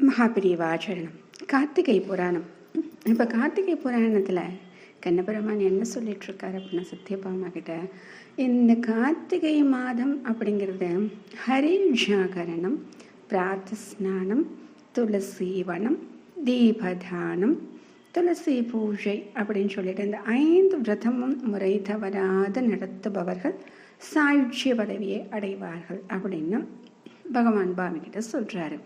மகாபிரிவாச்சரணம். கார்த்திகை புராணம். இப்போ கார்த்திகை புராணத்தில் கண்ணபெருமான் என்ன சொல்லிகிட்ருக்கார் அப்படின்னா சத்யபாமா கிட்ட இந்த கார்த்திகை மாதம் அப்படிங்கிறது ஹரி ஜாகரணம் பிராத்த ஸ்நானம் துளசி வனம் தீபதானம் துளசி பூஜை அப்படின்னு சொல்லிட்டு இந்த ஐந்து விரதமும் முறை தவறாது நடத்துபவர்கள் சாயுட்சிய பதவியை அடைவார்கள் அப்படின்னு பகவான் பாமி கிட்ட சொல்கிறாரு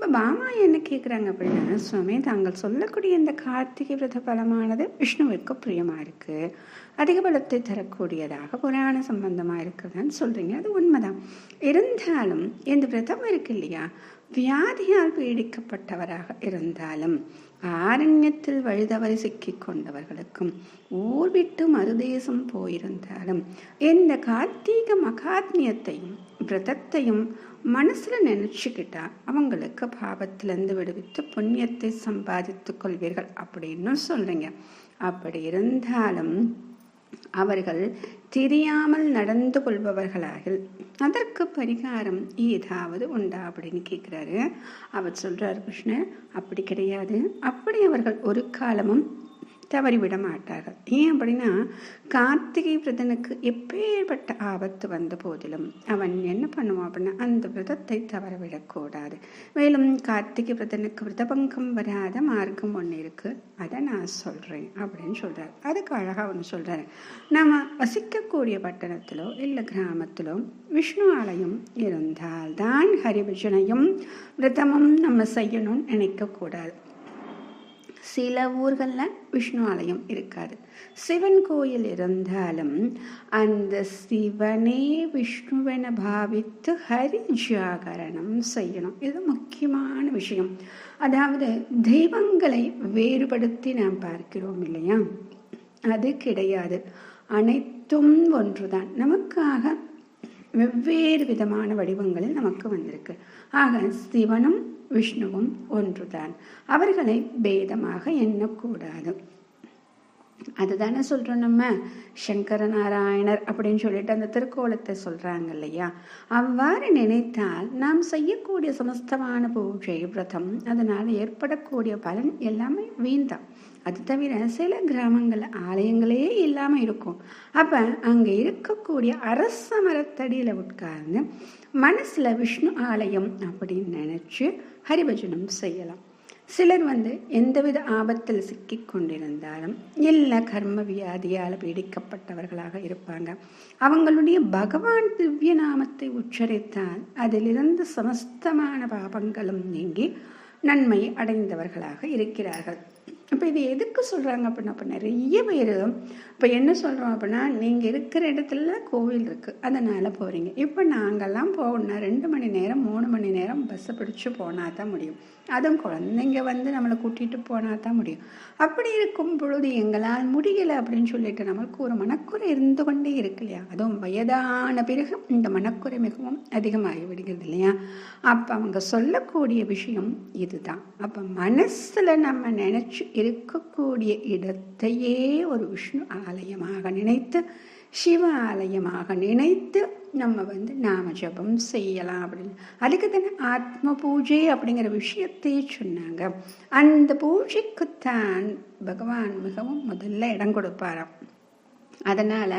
இப்போ பாமா என்ன கேட்குறாங்க அப்படின்னா சுவாமி தாங்கள் சொல்லக்கூடிய இந்த கார்த்திகை விரத பலமானது விஷ்ணுவிற்கு பிரியமாக இருக்கு. அதிக பலத்தை தரக்கூடியதாக புராண சம்பந்தமா இருக்குதுன்னு சொல்றீங்க. அது உண்மைதான். இருந்தாலும் இந்த விரதம் இருக்கு இல்லையா? வியாதியால் பீடிக்கப்பட்டவராக இருந்தாலும் ஆரண்யத்தில் வழிதவறி சிக்கிக் கொண்டவர்களுக்கும் ஊர் விட்டு மறுதேசம் போயிருந்தாலும் இந்த கார்த்திக மகாத்மியத்தையும் விரதத்தையும் மனசுல நினைச்சுக்கிட்டா அவங்களுக்கு பாவத்திலிருந்து விடுவித்து புண்ணியத்தை சம்பாதித்துக் கொள்வீர்கள் அப்படின்னு சொல்றீங்க. அப்படி இருந்தாலும் அவர்கள் தெரியாமல் நடந்து கொள்பவர்களாக அதற்கு பரிகாரம் ஏதாவது உண்டா அப்படின்னு கேட்குறாரு. அவர் சொல்றார் கிருஷ்ணன் அப்படி கிடையாது. அப்படி அவர்கள் ஒரு காலமும் தவறிவிட மாட்டார்கள். ஏன் அப்படின்னா கார்த்திகை விரதனுக்கு எப்பேற்பட்ட ஆபத்து வந்த போதிலும் அவன் என்ன பண்ணுவான் அப்படின்னா அந்த விரதத்தை தவறவிடக்கூடாது மேலும் கார்த்திகை விரதனுக்கு விரதபங்கம் வராத மார்க்கம் ஒன்று இருக்கு. அதை நான் சொல்றேன் அப்படின்னு சொல்றாரு. அதுக்கு அழகா ஒன்று சொல்றாரு. நம்ம வசிக்கக்கூடிய பட்டணத்திலோ இல்லை கிராமத்திலோ விஷ்ணு ஆலயம் இருந்தால்தான் ஹரிபஜனையும் விரதமும் நம்ம செய்யணும்னு நினைக்கக்கூடாது. சில ஊர்களில் விஷ்ணு ஆலயம் இருக்காது. சிவன் கோயில் இருந்தாலும் அந்த சிவனே விஷ்ணுவென பாவித்து ஹரி ஜாகரணம் செய்யணும். இது முக்கியமான விஷயம். அதாவது தெய்வங்களை வேறுபடுத்தி நாம் பார்க்கிறோம் இல்லையா? அது கிடையாது. அனைத்தும் ஒன்றுதான். நமக்காக வெவ்வேறு விதமான வடிவங்களில் நமக்கு வந்திருக்கு. ஆக சிவனும் விஷ்ணுவும் ஒன்றுதான். அவர்களை பேதமாக எண்ணக்கூடாது. அதுதானே சொல்றோம் நம்ம? சங்கர நாராயணர் அப்படின்னு சொல்லிட்டு அந்த திருக்கோலத்தை சொல்றாங்க இல்லையா? அவ்வாறு நினைத்தால் நாம் செய்யக்கூடிய சமஸ்தமான பூஜை விரதம் அதனால ஏற்படக்கூடிய பலன் எல்லாமே வீண்தான் அது தவிர சில கிராமங்கள் ஆலயங்களே இல்லாமல் இருக்கும். அப்ப அங்கே இருக்கக்கூடிய அரச மரத்தடியில உட்கார்ந்து மனசுல விஷ்ணு ஆலயம் அப்படின்னு நினைச்சு ஹரிபஜனம் செய்யலாம். சிலர் வந்து எந்தவித ஆபத்தில் சிக்கிக் கொண்டிருந்தாலும் எல்லா கர்ம வியாதியால் பீடிக்கப்பட்டவர்களாக இருப்பாங்க. அவங்களுடைய பகவான் திவ்ய நாமத்தை உச்சரித்தால் அதிலிருந்து சமஸ்தமான பாபங்களும் நீங்கி நன்மை அடைந்தவர்களாக இருக்கிறார்கள். இப்போ இது எதுக்கு சொல்கிறாங்க அப்படின்னா அப்போ நிறைய பேர் இப்போ என்ன சொல்கிறோம் அப்படின்னா நீங்கள் இருக்கிற இடத்துல கோவில் இருக்குது அதனால் போகிறீங்க இப்போ நாங்கள்லாம் போகணும்னா ரெண்டு மணி நேரம் மூணு மணி நேரம் பஸ்ஸை பிடிச்சி போனால் தான் முடியும். அதுவும் குழந்தைங்க வந்து நம்மளை கூட்டிகிட்டு போனால் தான் முடியும். அப்படி இருக்கும் பொழுது எங்களால் முடியலை அப்படின்னு சொல்லிட்டு நம்மளுக்கு ஒரு மனக்குறை இருந்து கொண்டே இருக்கு இல்லையா? அதுவும் வயதான பிறகு இந்த மனக்குறை மிகவும் அதிகமாகி விடுகிறது இல்லையா? அப்போ அவங்க சொல்லக்கூடிய விஷயம் இதுதான். அப்போ மனசில் நம்ம நினச்சி இருக்கக்கூடிய இடத்தையே ஒரு விஷ்ணு ஆலயமாக நினைத்து சிவ ஆலயமாக நினைத்து நம்ம வந்து நாம ஜபம் செய்யலாம் அப்படின்னு. அதுக்கு தானே ஆத்ம பூஜை அப்படிங்கிற விஷயத்தை சொன்னாங்க. அந்த பூஜைக்குத்தான் பகவான் மிகவும் முதல்ல இடம் கொடுப்பாராம். அதனால்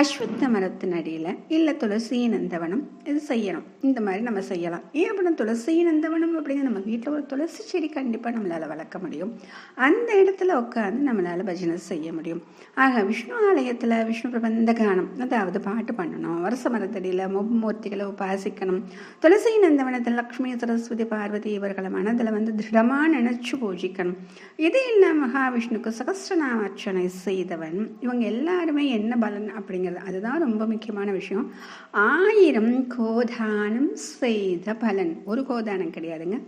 அஸ்வத்த மரத்தின் அடியில் இல்லை துளசி நந்தவனம் இது செய்யணும். இந்த மாதிரி நம்ம செய்யலாம். ஏன் அப்படின்னா துளசி நந்தவனம் அப்படிங்கிற நம்ம வீட்டில் ஒரு துளசி செடி கண்டிப்பாக நம்மளால் வளர்க்க முடியும். அந்த இடத்துல உட்காந்து நம்மளால் பஜனை செய்ய முடியும். ஆக விஷ்ணு ஆலயத்தில் விஷ்ணு பிரபந்த கானம் அதாவது பாட்டு பண்ணணும் வருஷ மரத்தடியில் மும்மூர்த்திகளை உபாசிக்கணும். துளசி நந்தவனத்தில் லக்ஷ்மி சரஸ்வதி பார்வதி இவர்களை மனதில் வந்து திருடமாக நினைச்சு பூஜிக்கணும். இது இல்லை மகாவிஷ்ணுக்கு சகஸ்ரநாம அர்ச்சனை செய்தவன். இவங்க எல்லாரும் எல்லாருமே என்ன பலன் அப்படிங்கிறது அதுதான் ரொம்ப முக்கியமான விஷயம். ஆயிரம் கோதானம் செய்த பலன். ஒரு கோதானம் கிடையாதுங்க.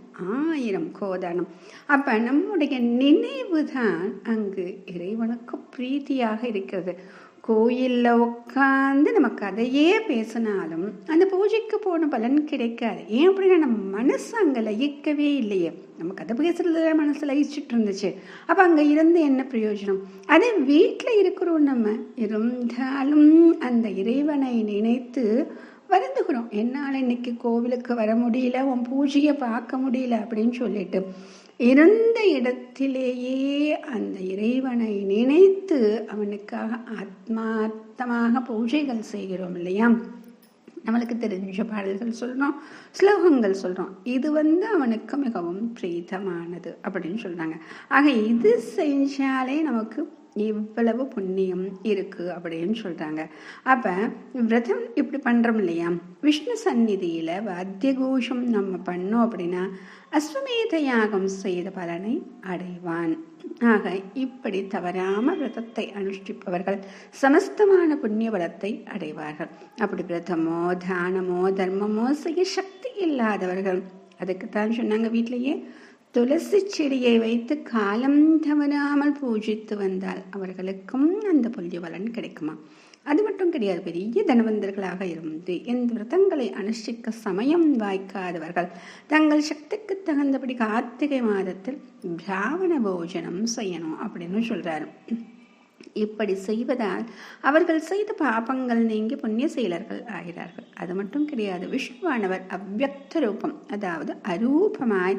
ஆயிரம் கோதானம். அப்போ நம்முடைய நினைவு தான் அங்கு இறைவனுக்கு பிரீத்தியாக இருக்கிறது. கோயிலில் உட்காந்து நம்ம கதையே பேசினாலும் அந்த பூஜைக்கு போன பலன் கிடைக்காது. ஏன் அப்படின்னா நம்ம மனசு அங்கே லயிக்கவே இல்லையே. நம்ம கதை பேசுறதுல மனசு லயிச்சுட்டு இருந்துச்சு. அப்போ அங்கே இருந்து என்ன பிரயோஜனம்? அதே வீட்டில் இருக்கிறோம் நம்ம. இருந்தாலும் அந்த இறைவனை நினைத்து வருந்துகிறோம். என்னால் இன்னைக்கு கோவிலுக்கு வர முடியல உன் பூஜையை பார்க்க முடியல அப்படின்னு சொல்லிட்டு. இருந்த இடத்திலேயே அந்த இறைவனை நினைத்து அவனுக்காக ஆத்மார்த்தமாக பூஜைகள் செய்கிறோம் இல்லையா? நம்மளுக்கு தெரிஞ்ச பாடல்கள் சொல்கிறோம் ஸ்லோகங்கள் சொல்கிறோம் இது வந்து அவனுக்கு மிகவும் பிரீதமானது அப்படின்னு சொல்கிறாங்க ஆக இது செஞ்சாலே நமக்கு இவ்வளவு புண்ணியம் இருக்கு அப்படின்னு சொல்றாங்க. அப்ப விரதம் இப்படி பண்றோம் இல்லையா? விஷ்ணு சந்நிதியில வாத்திய கோஷம் நம்ம பண்ணோம் அப்படின்னா அஸ்வமேத யாகம் செய்த பலனை அடைவான். ஆக இப்படி தவறாம விரதத்தை அனுஷ்டிப்பவர்கள் சமஸ்தமான புண்ணிய பலத்தை அடைவார்கள். அப்படி விரதமோ தானமோ தர்மமோ செய்ய சக்தி இல்லாதவர்கள் அதுக்குத்தான் சொன்னாங்க வீட்டிலேயே துளசி செடியை வைத்து காலம் தவறாமல் பூஜித்து வந்தால் அவர்களுக்கும் அந்த புல்லிய பலன் கிடைக்குமா? அது மட்டும் கிடையாது பெரிய தனவந்தர்களாக இருந்து எந்த விரதங்களை அனுஷ்டிக்க சமயம் வாய்க்காதவர்கள். தங்கள் சக்திக்கு தகுந்தபடி கார்த்திகை மாதத்தில் பிராவண போஜனம் செய்யணும் அப்படின்னு சொல்றாரு. இப்படி செய்வதால் அவர்கள் செய்த பாபங்கள் நீங்கி புண்ணிய செயலர்கள் ஆகிறார்கள். அது மட்டும் கிடையாது. விஷ்ணுவானவர் அவ்வக்த ரூபம் அதாவது அரூபமாய்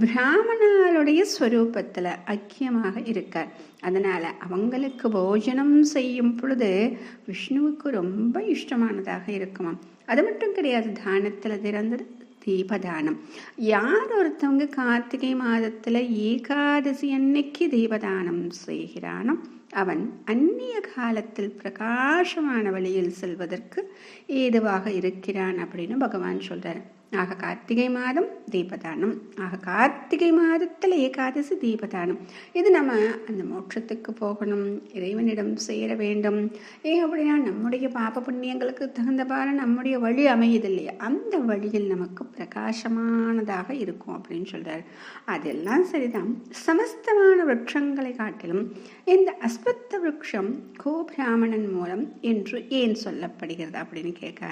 பிராமணருடைய ஸ்வரூபத்தில் ஐக்கியமாக இருக்கார். அதனால் அவங்களுக்கு போஜனம் செய்யும் பொழுது விஷ்ணுவுக்கு ரொம்ப இஷ்டமானதாக இருக்குமாம். அது மட்டும் கிடையாது. தானத்தில் திறந்தது தீபதானம். யார் ஒருத்தவங்க கார்த்திகை மாதத்துல ஏகாதசி அன்னைக்கு தீபதானம் செய்கிறானோ அவன் அந்நிய காலத்தில் பிரகாசமான வழியில் செல்வதற்கு ஏதுவாக இருக்கிறான் அப்படின்னு பகவான் சொல்றாரு. ஆக கார்த்திகை மாதம் தீபதானம். ஆக கார்த்திகை மாதத்தில் ஏகாதசி தீபதானம். இது நம்ம அந்த மோட்சத்துக்கு போகணும் இறைவனிடம் சேர வேண்டும். ஏன் அப்படின்னா நம்முடைய பாப புண்ணியங்களுக்கு தகுந்தபான நம்முடைய வழி அமையுது இல்லையா? அந்த வழியில் நமக்கு பிரகாசமானதாக இருக்கும் அப்படின்னு சொல்றாரு. அதெல்லாம் சரிதான். சமஸ்தமான விரட்சங்களை காட்டிலும் இந்த அஸ்வத்த விரக்ஷம் கோபிராமணன் மூலம் என்று ஏன் சொல்லப்படுகிறது அப்படின்னு கேட்க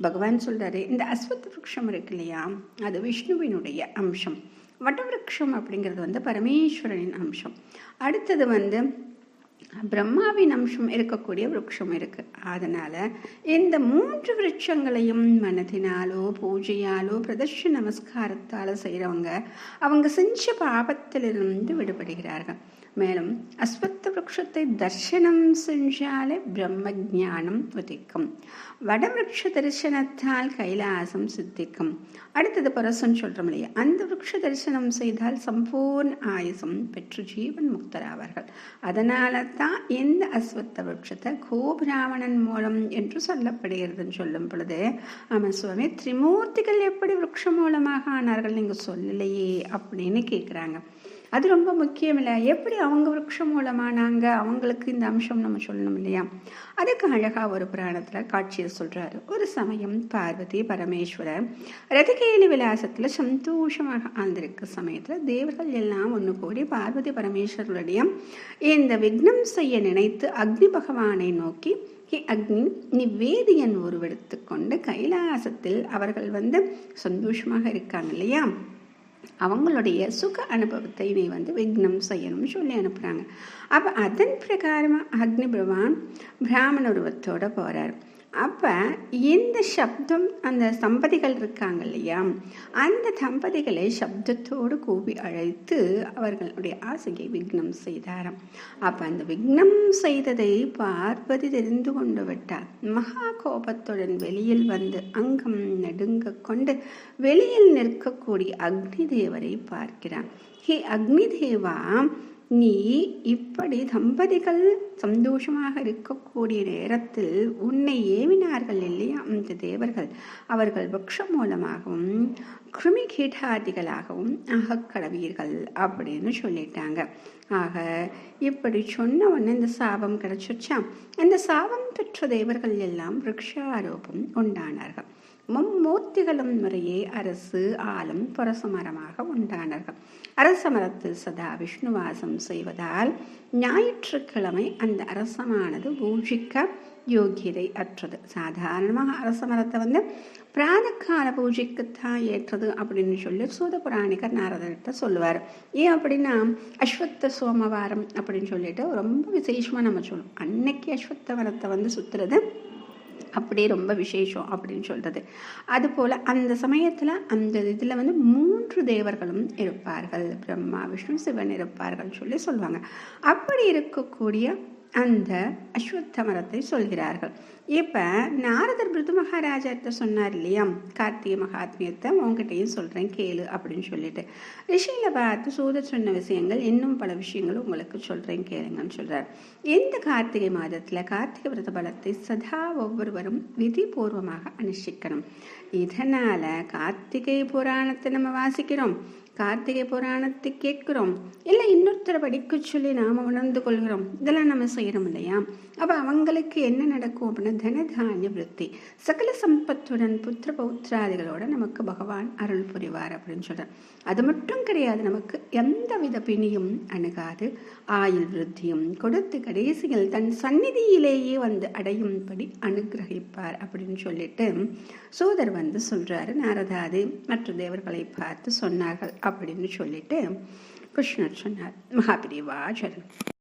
பகவான் சொல்றாரு இந்த அஸ்வத்த விரக்ஷம் இருக்கு இல்லையா? அது விஷ்ணுவினுடைய அம்சம். வட்டவிருட்சம் அப்படிங்கிறது வந்து பரமேஸ்வரனின் அம்சம். அடுத்தது வந்து பிரம்மாவின் அம்சம் இருக்கக்கூடிய விருட்சம் இருக்கு. அதனால இந்த மூன்று விருட்சங்களையும் மனதினாலோ பூஜையாலோ பிரதர்ஷ நமஸ்காரத்தால செய்யறவங்க அவங்க செஞ்ச பாபத்திலிருந்து விடுபடுகிறார்கள். மேலும் அஸ்வத்த விரக்ஷத்தை தர்சனம் செஞ்சாலே பிரம்ம ஜானம் உதிக்கும் வடவிருட்ச தரிசனத்தால் கைலாசம் சித்திக்கும். அடுத்தது பரசன் சொல்றோம் இல்லையா? அந்த விரக்ஷ தரிசனம் செய்தால் சம்பூர்ண ஆயுசம் பெற்று ஜீவன் முக்தராவார்கள். அதனால தான் இந்த அஸ்வத்த விரக்ஷத்தை கோபிராவணன் மூலம் என்று சொல்லப்படுகிறதுன்னு சொல்லும் பொழுது ஆமாம் சுவாமி திரிமூர்த்திகள் எப்படி விரக்ஷ மூலமாக ஆனார்கள்? நீங்கள் சொல்லலையே அப்படின்னு கேட்குறாங்க அது ரொம்ப முக்கியம் இல்லை. எப்படி அவங்க விரக்ஷம் மூலமானாங்க? அவங்களுக்கு இந்த அம்சம் நம்ம சொல்லணும் இல்லையா? அதுக்கு அழகா ஒரு புராணத்துல காட்சியை சொல்றாரு. ஒரு சமயம் பார்வதி பரமேஸ்வரர் ரதிகேலி விலாசத்துல சந்தோஷமாக ஆழ்ந்திருக்க சமயத்துல தேவர்கள் எல்லாம் ஒன்று கூடி பார்வதி பரமேஸ்வரருடைய இந்த விக்னம் செய்ய நினைத்து அக்னி பகவானை நோக்கி ஹே அக்னி நிவேதியன் உருவெடுத்து கொண்டு கைலாசத்தில் அவர்கள் வந்து சந்தோஷமாக இருக்காங்க இல்லையா? அவங்களுடைய சுக அனுபவத்தை நீ வந்து விக்னம் செய்யணும்னு சொல்லி அனுப்புகிறாங்க அப்போ அதன் பிரகாரமாக அக்னி பகவான் பிராமண உருவத்தோட போகிறார் அப்போ இந்த சப்தம் அந்த தம்பதிகள் இருக்காங்க இல்லையா? அந்த தம்பதிகளை சப்தத்தோடு கூவி அழைத்து அவர்களுடைய ஆசையை விக்னம் செய்தாராம். அப்போ அந்த விக்னம் செய்ததை பார்வதி தெரிந்து கொண்டு விட்டார். மகா கோபத்துடன் வெளியில் வந்து அங்கம் நடுங்க கொண்டு வெளியில் நிற்கக்கூடிய அக்னி தேவரை பார்க்கிறான் ஹே அக்னி தேவா நீ இப்படி தம்பதிகள் சந்தோஷமாக இருக்கக்கூடிய நேரத்தில் உன்னை ஏவினார்கள் இல்லையா? அந்த தேவர்கள் அவர்கள் வக்ஷம் மூலமாகவும் கிருமி கீட்டாதிகளாகவும் ஆகக்கடவீர்கள் அப்படின்னு சொல்லிட்டாங்க. ஆக இப்படி சொன்ன உடனே இந்த சாபம் கிடைச்சிருச்சா? இந்த சாபம் பெற்ற தேவர்கள் எல்லாம் விரக்ஷாரோபம் உண்டானார்கள். மும்மூர்த்திகளும் முறையே அரசு ஆலம் புரசமரமாக உண்டானார்கள். அரச மரத்தில் சதா விஷ்ணுவாசம் செய்வதால் ஞாயிற்றுக்கிழமை அந்த அரசமானது பூஜிக்க யோகியதை அற்றது. சாதாரணமாக அரச மரத்தை வந்து பிராதக்கால பூஜைக்குத்தான் ஏற்றது அப்படின்னு சொல்லி சூத புராணிகர் நாரதர்கிட்ட சொல்லுவார். ஏன் அப்படின்னா அஸ்வத்த சோமவாரம் அப்படின்னு சொல்லிட்டு ரொம்ப விசேஷமாக நம்ம சொல்லுவோம். அன்னைக்கு அஸ்வத்த மரத்தை வந்து சுற்றுறது அப்படியே ரொம்ப விசேஷம் அப்படின்னு சொல்கிறது அதுபோல் அந்த சமயத்தில் அந்த இதில் வந்து மூன்று தேவர்களும் இருப்பார்கள். பிரம்மா விஷ்ணு சிவன் இருப்பார்கள் சொல்லி சொல்லுவாங்க. அப்படி இருக்கக்கூடிய அந்த அஸ்வத்த மரத்தை சொல்கிறார்கள். இப்போ நாரதர் பிருது மகாராஜாட்ட சொன்னார் இல்லையா? கார்த்திகை மகாத்மியத்தை உங்ககிட்டையும் சொல்கிறேன் கேளு அப்படின்னு சொல்லிட்டு. ரிஷியில் பார்த்து சூத சொன்ன விஷயங்கள் இன்னும் பல விஷயங்கள் உங்களுக்கு சொல்கிறேன் கேளுங்கன்னு சொல்கிறார் இந்த கார்த்திகை மாதத்தில் கார்த்திகை விரத பலத்தை சதா ஒவ்வொருவரும் விதிபூர்வமாக அனுஷ்டிக்கணும்? இதனால் கார்த்திகை புராணத்தை நம்ம வாசிக்கிறோம். கார்த்திகை புராணத்தை கேட்கிறோம். இல்லை இன்னொருத்தரை படிக்க சொல்லி நாம் உணர்ந்து கொள்கிறோம். இதெல்லாம் நம்ம செய்கிறோம் இல்லையா? அப்போ அவங்களுக்கு என்ன நடக்கும் அப்படின்னா தனதானிய விருத்தி. சகல சம்பத்துடன் புத்திர பௌத்திராதிகளோட நமக்கு பகவான் அருள் புரிவார் அப்படின்னு சொல்கிறார் அது மட்டும் கிடையாது நமக்கு எந்த வித பிணியும் அணுகாது. ஆயுள் விருத்தியும் கொடுத்து கடைசியில் தன் சந்நிதியிலேயே வந்து அடையும்படி அனுகிரகிப்பார் அப்படின்னு சொல்லிட்டு சூதர் வந்து சொல்கிறாரு நாரதாது மற்ற தேவர்களை பார்த்து சொன்னார்கள். அப்படின்னு சொல்லிட்டு கிருஷ்ணர் சொன்னார். மகாபிரிவா சரண்